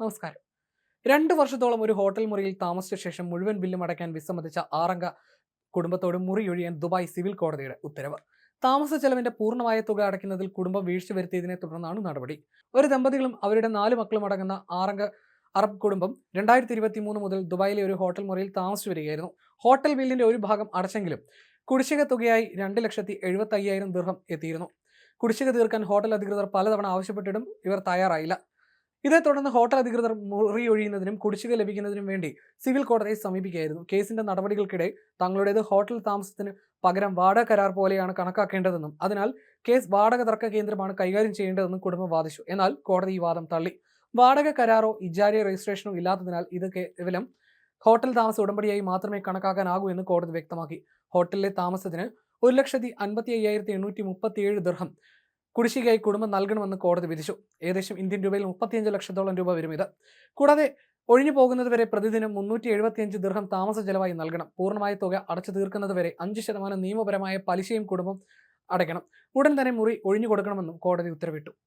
നമസ്കാരം. രണ്ട് വർഷത്തോളം ഒരു ഹോട്ടൽ മുറിയിൽ താമസിച്ച ശേഷം മുഴുവൻ ബില്ലും അടയ്ക്കാൻ വിസമ്മതിച്ച ആറംഗ കുടുംബത്തോട് മുറി ഒഴിയാൻ ദുബായ് സിവിൽ കോടതിയുടെ ഉത്തരവ്. താമസ ചെലവിന്റെ പൂർണമായ തുക അടയ്ക്കുന്നതിൽ കുടുംബം വീഴ്ച വരുത്തിയതിനെ തുടർന്നാണ് നടപടി. ഒരു ദമ്പതികളും അവരുടെ നാല് മക്കളും അടങ്ങുന്ന ആറംഗ അറബ് കുടുംബം രണ്ടായിരത്തി ഇരുപത്തി മൂന്ന് മുതൽ ദുബായിലെ ഒരു ഹോട്ടൽ മുറിയിൽ താമസിച്ചു വരികയായിരുന്നു. ഹോട്ടൽ ബില്ലിന്റെ ഒരു ഭാഗം അടച്ചെങ്കിലും കുടിശ്ശിക തുകയായി രണ്ട് ലക്ഷത്തി എഴുപത്തി അയ്യായിരം ദീർഘം എത്തിയിരുന്നു. കുടിശ്ശിക തീർക്കാൻ ഹോട്ടൽ അധികൃതർ പലതവണ ആവശ്യപ്പെട്ടിട്ടും ഇവർ തയ്യാറായില്ല. ഇതേ തുടർന്ന് ഹോട്ടൽ അധികൃതർ മുറി ഒഴിയുന്നതിനും കുടിശ്ശിക ലഭിക്കുന്നതിനും വേണ്ടി സിവിൽ കോടതിയെ സമീപിക്കുകയായിരുന്നു. കേസിന്റെ നടപടികൾക്കിടെ തങ്ങളുടേത് ഹോട്ടൽ താമസത്തിന് പകരം വാടക കരാർ പോലെയാണ് കണക്കാക്കേണ്ടതെന്നും അതിനാൽ കേസ് വാടക തർക്ക കേന്ദ്രമാണ് കൈകാര്യം ചെയ്യേണ്ടതെന്നും കുടുംബം വാദിച്ചു. എന്നാൽ കോടതി ഈ വാദം തള്ളി. വാടക കരാറോ ഇജാരിയ രജിസ്ട്രേഷനോ ഇല്ലാത്തതിനാൽ ഇത് കേവലം ഹോട്ടൽ താമസ ഉടമ്പടിയായി മാത്രമേ കണക്കാക്കാനാകൂ എന്ന് കോടതി വ്യക്തമാക്കി. ഹോട്ടലിലെ താമസത്തിന് ഒരു ലക്ഷത്തി അൻപത്തി അയ്യായിരത്തി എണ്ണൂറ്റി മുപ്പത്തി ഏഴ് ദർഹം. കുടിശ്ശികയായി കുടുംബം നൽകണമെന്ന് കോടതി വിധിച്ചു. ഏകദേശം ഇന്ത്യൻ രൂപയിൽ മുപ്പത്തിയഞ്ച് ലക്ഷത്തോളം രൂപ വരും ഇത്. കൂടാതെ ഒഴിഞ്ഞു പോകുന്നതുവരെ പ്രതിദിനം മുന്നൂറ്റി എഴുപത്തിയഞ്ച് ദീർഘം താമസ ചെലവായി നൽകണം. പൂർണമായ തുക അടച്ചു തീർക്കുന്നതുവരെ അഞ്ച് ശതമാനം നിയമപരമായ പലിശയും കുടുംബം അടയ്ക്കണം. ഉടൻ തന്നെ മുറി ഒഴിഞ്ഞു കൊടുക്കണമെന്നും കോടതി ഉത്തരവിട്ടു.